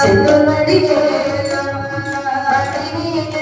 செந்தூர்மடி எடுத்த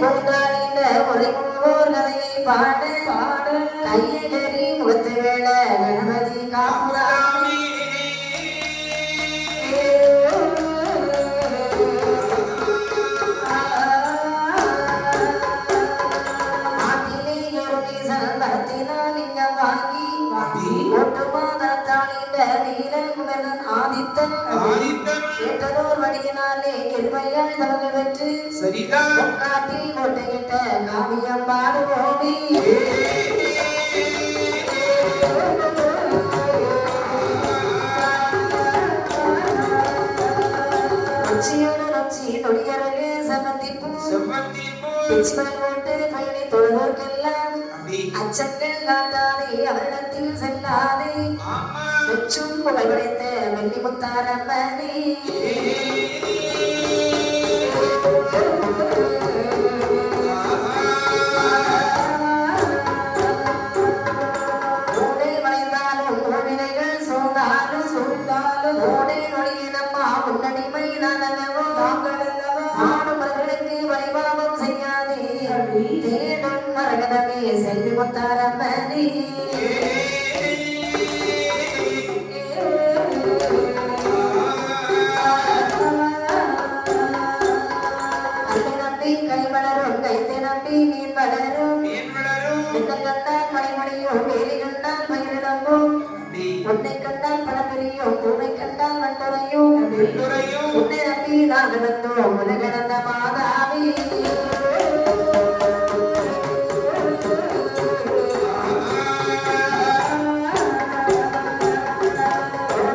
கொண்டாடின உரைமுகோர் கதையை பாட. பாட. கையகரி முகத்து வேள கணபதி காமுரா கேட்டதோர் வழியினாலே இருமையாள் தவங்கள் பெற்று சரிதான். காட்டில் கோட்டையிட்ட காவியம் பாடுவோமே. உச்சியோடு நொச்சி நொடியரகு சமந்திப்பு போட்டு பயணி தொழுவோர்க்கெல்லாம் அச்சங்கள் காட்டாதே அவரிடத்தில் செல்லாதே. ஆமா. வெச்சும் வெள்ளி படைத்த வெள்ளி முத்தாரம்மனே துறையும் உன்னை நம்பி நான் கிடந்தோம் உலகிழந்த மாதாவி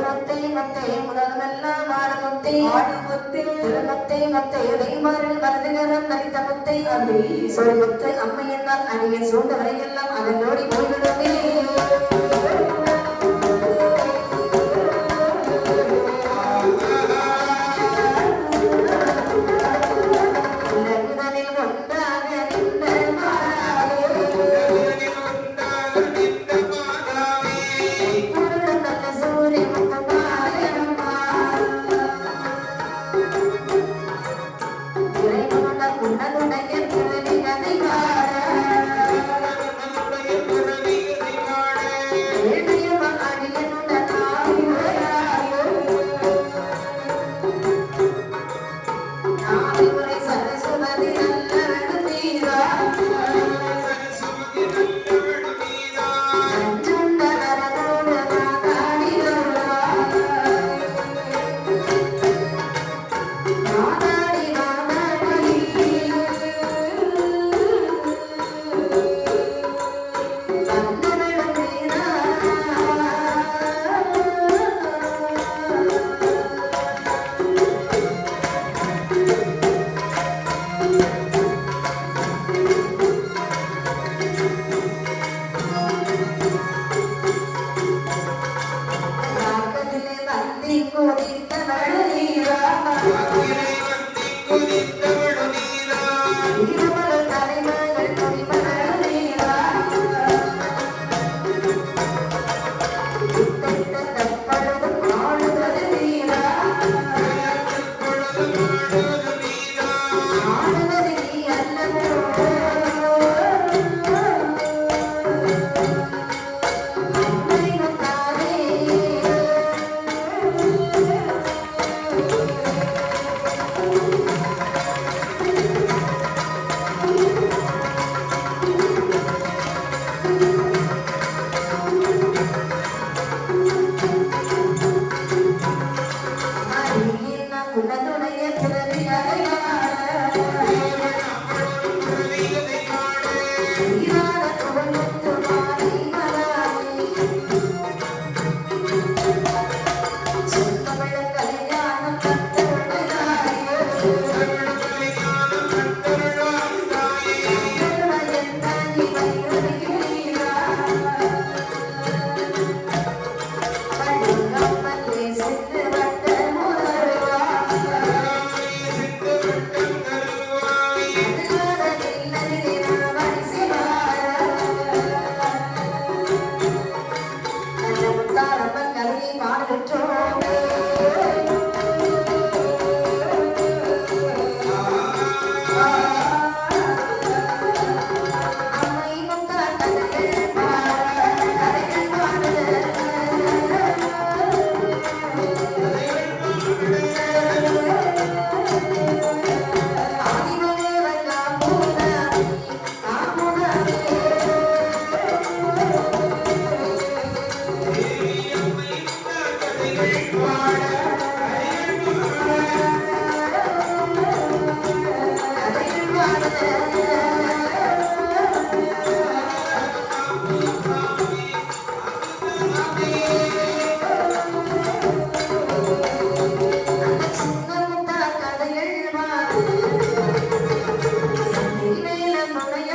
முத்தை. முத்தை முதலமெல்லாம் ஆடுமுத்தை ஆடுமுத்தை திருமுத்தை முத்தை அகத்திய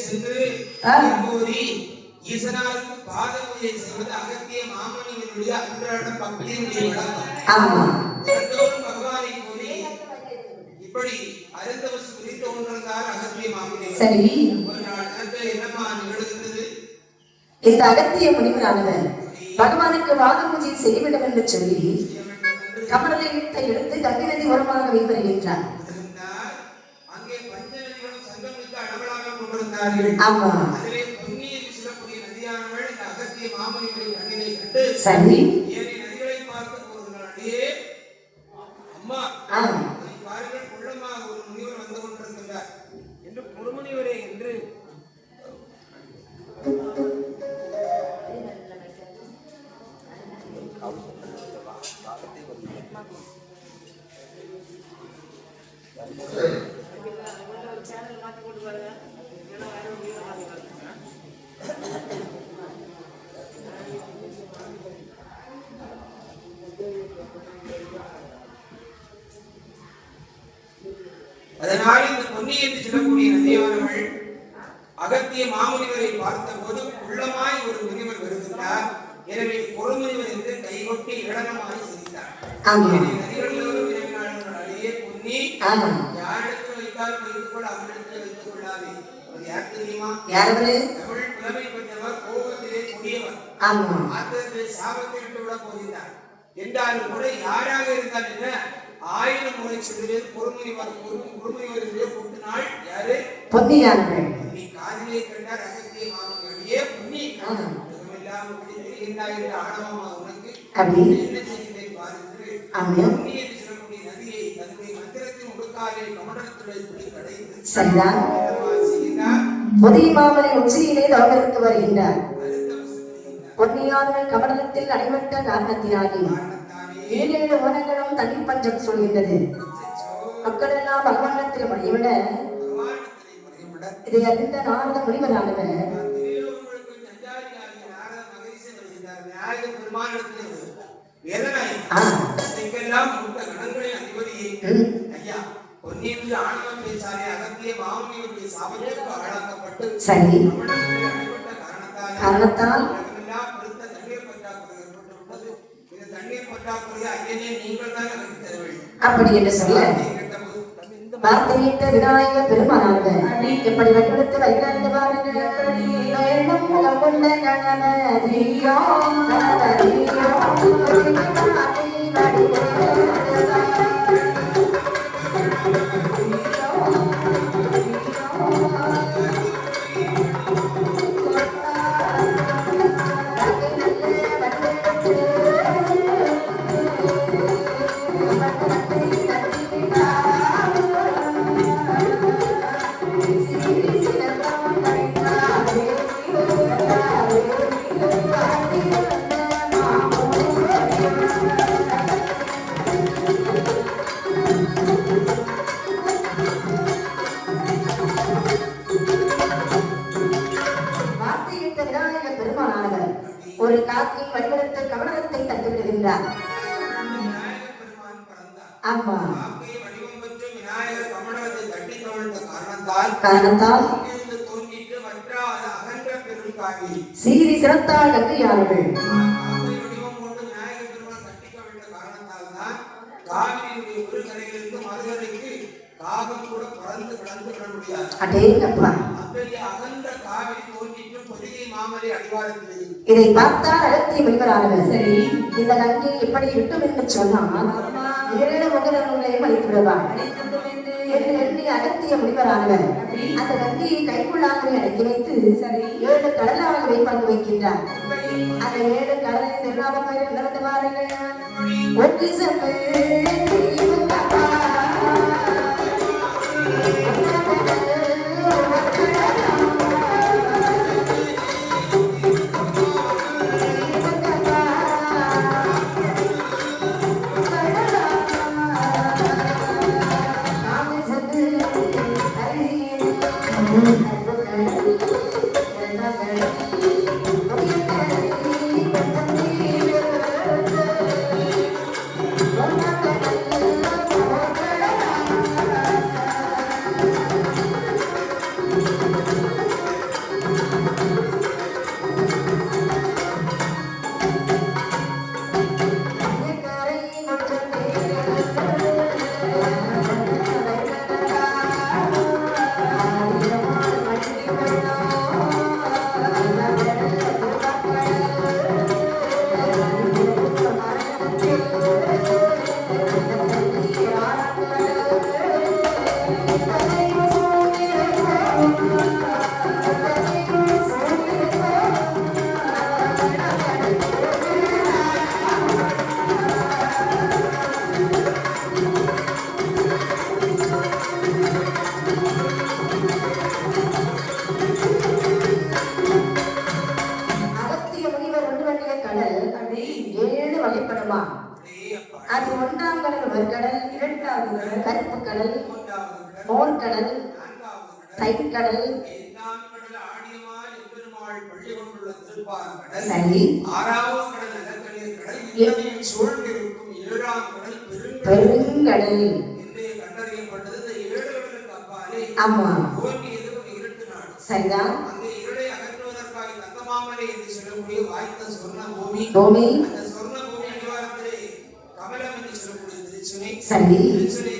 சென்று ஆ. கூறி ஈசனாருக்கு பாத பூஜை செய்வது அகத்திய மாமுனிவருடைய அன்றாட பக்தியினுடைய பகவானை கூறி இப்படி குறித்து ஒன்றிருந்தார் அகத்திய மாமுனிவர். சரி. ஒரு நாள் என்னம்மா நிகழ்ந்தது இந்த அகத்திய முனிவரானவர் பகவானுக்கு வாத பூஜை செய்யவிடும் என்று சொல்லி கமலத்தை எடுத்து கங்கை நதி சங்கமித்து அளவலாக கொண்டிருந்தார்கள். ஆமா. அதிலே பொன்னியின் சிறப்புடைய நதியானவள் இந்த எனவே என்று கைகொட்டி இளனமாய் சிரித்தார் அழியே பொன்னி. ஆமா. யாரிடத்தில் வைத்தாலும் வைத்துக் கொள்ள அவரிடத்தில் வைத்துக் கொள்ளாதே யார் தெரியுமா? தமிழ் புலமை பெற்றவர் கோபத்திலே கொடியவர். ஆத்திரத்திலே சாபத்தை விட்டு விட போகிறார் என்றாலும் கூட யாராக இருந்தால் என்ன? ஆயிரம் முறை சொல்லுவேன் பொறுமுனிவர் பொறுமுனிவர் என்று கூட்டினாள் யாரு? பொன்னியார்கள் நீ காதிலே கண்டார் அகத்திய மாமனியே இப்படி கடைந்து சரிதான் என்னவா செய்கிறார். புதிய மாமலை உச்சியிலே தவமிருந்து வருகின்றார். பொன்னியார்கள் கமலத்தில் அடைபட்ட காரணத்தினாலே காரணத்தானே ஏழேழு உலகளும் தண்ணீர் பஞ்சம் சொல்கின்றது. அச்சச்சோ, மக்கள் எல்லாம் பகவானத்தில் மறைவிட இதை அறிந்த நாரத முனிவரானவர் திருவள்ளுவருக்கு நஞ்சாரியாகிய நாரத மகரிஷி வருகின்றார். விநாயக பெருமானிடத்திலே ஒரு வேதனை. ஆ. இதற்கெல்லாம் மூத்த கணங்களின் அதிபதியே, ம், ஐயா, பொன்னியின் ஆணவம் பேசாலே அகத்திய மாமுனிவருடைய சாபத்திற்கு ஆளாக்கப்பட்டு சரி காரணத்தாலே காரணத்தால் உலகமெல்லாம் பெருத்த தண்ணீர் பற்றாக்குறை ஏற்பட்டுள்ளது. இந்த தண்ணீர் பற்றாக்குறையை ஐயனே நீங்கள் தான் எனக்கு தர வேண்டும். அப்படி என்று சொல்ல வார்த்தையிட்ட விநாயக பெருமானார்கள் எப்படி வடிவெடுத்து வருகிறார்கள் பாருங்கள் எப்படி வேணும் முகம் ஆமா காக்கை வடிவம் பெற்று விநாயகர் காரணத்தால் காரணத்தால் தோன்றிட்டு வற்றாத அகன்ற பெருங்காவி. சீறி சிறத்தால் கங்கையார்கள் காக்கை வடிவம் கொண்டு விநாயகர் பெருமான் தட்டிக் கவிழ்ந்த காரணத்தால்தான் காவிரியுடைய ஒரு கரையிலிருந்து மறுகரைக்கு காகம் கூட பறந்து கடந்து விட முடியாது. அடேங்கப்பா அத்தகைய அகன்ற காவிரி தோன்றிட்டு பொதிகை மாமலை அடிவாரத்தில் இருக்கு. இதை பார்த்தால் அகத்திய முனிவரானவர் சரி இந்த கங்கை எப்படி விட்டும் என்று சொன்னால் ஏழு முகரங்களையும் அழித்து விடுவார் என்று எண்ணி அகத்திய முனிவரானவர் அந்த கங்கையை கைக்குள்ளாகவே அடக்கி வைத்து ஏழு கடலாகவே பங்கு வைக்கின்றார். அந்த ஏழு கடலின் திருநாம பெயர் நடந்து பாருங்கள். ஒன்று சென்று மூன்றாவது தைக்கடல் சரி ஆறாவது கடல் நிலக்கடல் கடல் இத்தனையும் சூழ்ந்திருக்கும் ஏழாம் கடல் பெருங்கடல். கண்டறியப்பட்டது ஏழு கடலுக்கு அப்பாலே ஆமா. தோன்றியது இருட்டு நாடு சரிதான் இருளை அகற்றுவதற்காக தங்கமாமலை என்று சொல்லக்கூடிய வாய்த்த சொர்ண பூமி. பூமி அந்த சொர்ண பூமி கமலம் என்று சொல்லக்கூடிய திருச்சுனை சரி திருச்சுனை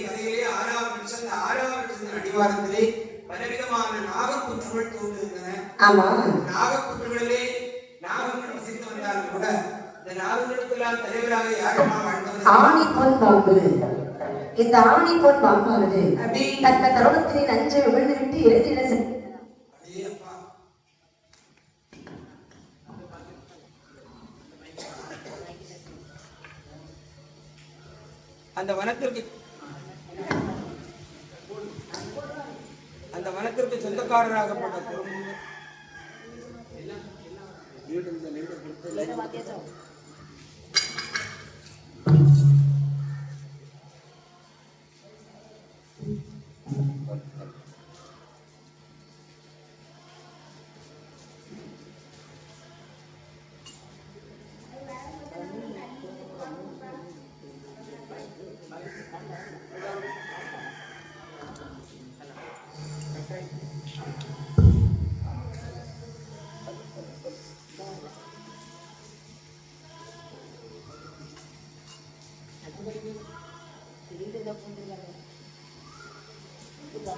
ஆறாவது ஆறாவது அடிவாரத்திலே பலவிதமான நாகப்புற்றுகள் தோன்றுகின்றன. ஆமா. நாகப்புற்றுகளிலே நாகங்கள் வசித்து வந்தாலும் கூட இந்த நாகங்களுக்கெல்லாம் தலைவராக வாழ்ந்தவர் ஆணி பொன் பாம்பு. இந்த ஆணி பொன் பாம்பானது தக்க தருணத்திலே நஞ்சை விழுந்துவிட்டு எழுதிட. அந்த வனத்திற்கு அந்த வனத்திற்கு சொந்தக்காரராகப்பட்ட குடும்பம். வீடு இந்த வீடு